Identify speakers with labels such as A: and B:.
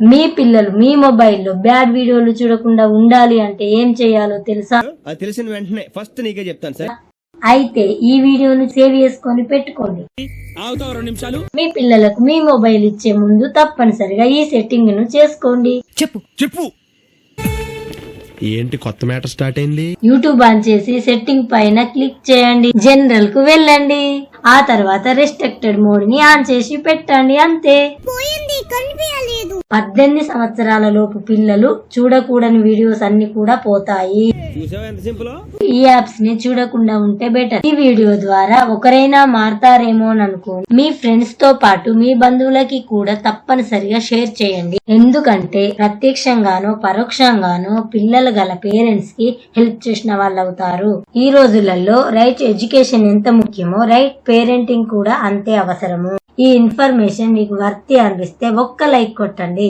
A: మీ పిల్లలు మీ మొబైల్లో బ్యాడ్ వీడియోలు చూడకుండా ఉండాలి అంటే ఏం చేయాలో తెలుసా?
B: అది తెలిసిన వెంటనే ఫస్ట్ నీకే చెప్తాను సార్
A: అయితే ఈ వీడియోను సేవ్ చేసుకొని పెట్టుకోండి.
C: నిమిషాలు?
A: మీ పిల్లలకు మీ మొబైల్ ఇచ్చే ముందు తప్పనిసరిగా ఈ సెట్టింగ్ను చేసుకోండి.
C: చెప్పు.
D: ఏంటి కొత్త మ్యాటర్ స్టార్ట్ అయింది?
A: యూట్యూబ్ ఆన్ చేసి సెట్టింగ్ పైన క్లిక్ చేయండి. జనరల్కు వెళ్ళండి. ఆ తర్వాత రెస్ట్రిక్టెడ్ మోడ్ని ఆన్ చేసి పెట్టండి అంతే. పద్దెనిమిది సంవత్సరాల లోపు పిల్లలు చూడకూడని వీడియోస్ అన్ని కూడా పోతాయి. ఈ యాప్స్ని చూడకుండా ఉంటే బెటర్. ఈ వీడియో ద్వారా ఒకరైనా మారతారేమో అని అనుకోండి మీ ఫ్రెండ్స్తో పాటు మీ బంధువులకి కూడా తప్పనిసరిగా షేర్ చేయండి. ఎందుకంటే ప్రత్యక్షంగానో పరోక్షంగానో పిల్లలు గల పేరెంట్స్కి హెల్ప్ చేసిన వాళ్ళు అవుతారు ఈ రోజులలో రైట్ ఎడ్యుకేషన్ ఎంత ముఖ్యమో రైట్ పేరెంటింగ్ కూడా అంతే అవసరము. ఈ ఇన్ఫర్మేషన్ మీకు వర్తి అనిపిస్తే ఒక్క లైక్ కొట్టండి.